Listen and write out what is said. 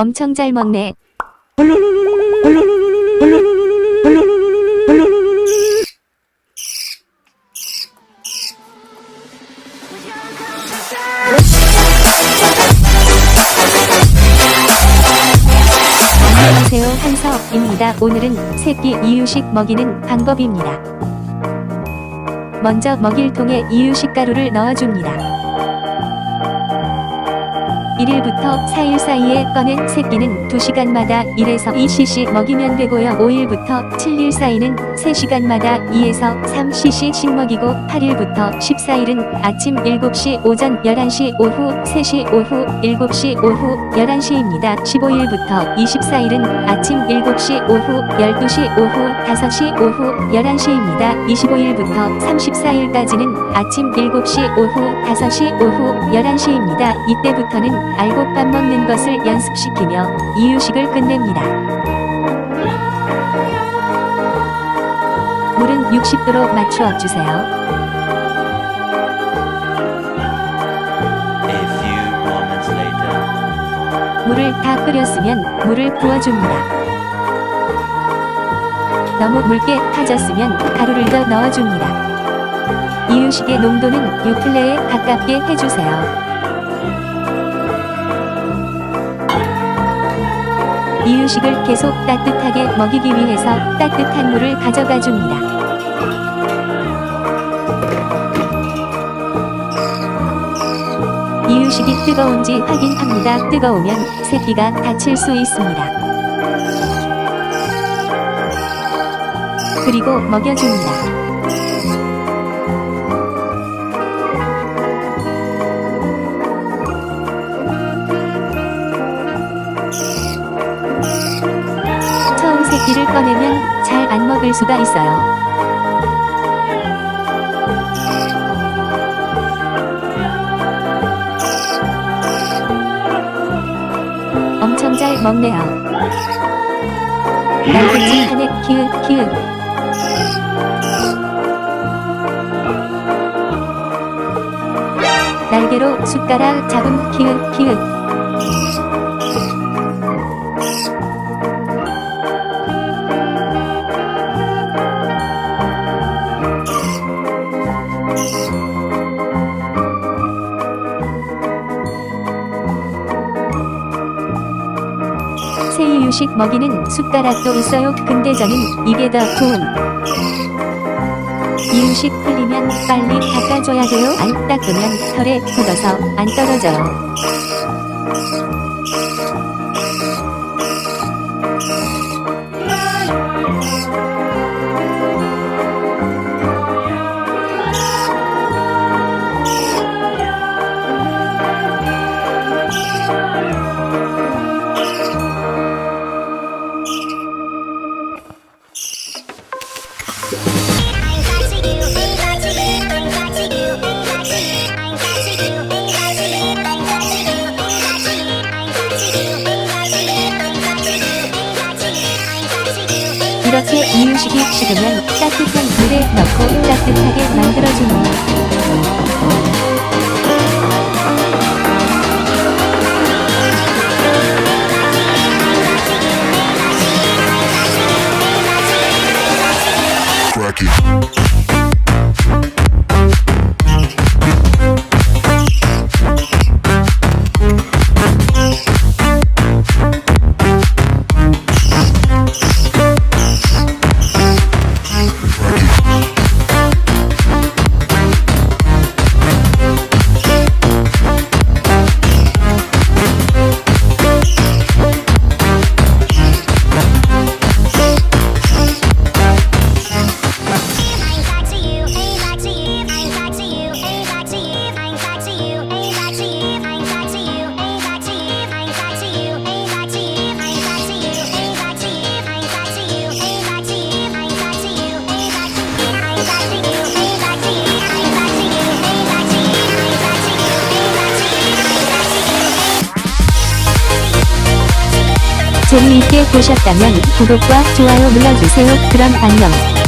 엄청 잘 먹네. 안녕하세요 한서입니다. 오늘은 새끼 이유식 먹이는 방법입니다. 먼저 먹일 통에 이유식 가루를 넣어줍니다. 1일부터 4일 사이에 꺼낸 새끼는 2시간마다 1에서 2cc 먹이면 되고요. 5일부터 7일 사이는 3시간마다 2에서 3cc씩 먹이고 8일부터 14일은 아침 7시 오전 11시 오후 3시 오후 7시 오후 11시입니다. 15일부터 24일은 아침 7시 오후 12시 오후 5시 오후 11시입니다. 25일부터 34일까지는 아침 7시 오후 5시 오후 11시입니다. 이때부터는 알고 밥 먹는 것을 연습시키며 이유식을 끝냅니다. 물은 60도로 맞추어 주세요. 물을 다 끓였으면 물을 부어줍니다. 너무 묽게 타졌으면 가루를 더 넣어줍니다. 이유식의 농도는 유플레에 가깝게 해주세요. 이유식을 계속 따뜻하게 먹이기 위해서 따뜻한 물을 가져가 줍니다. 이유식이 뜨거운지 확인합니다. 뜨거우면 새끼가 다칠 수 있습니다. 그리고 먹여줍니다. 먹을 수가 있어요. 엄청 잘 먹네요. 날개짓 하네 키읔 키읔. 날개로 숟가락 잡음 키읔 키읔. 새이유식 먹이는 숟가락도 있어요. 근데 저는 이게 더 좋은. 이유식 풀리면 빨리 닦아줘야 돼요. 안 닦으면 털에 굳어서 안 떨어져요. 이유식이 식으면 따뜻한 물에 넣고 따뜻하게 만들어줍니 재미있게 보셨다면 구독과 좋아요 눌러주세요. 그럼 안녕.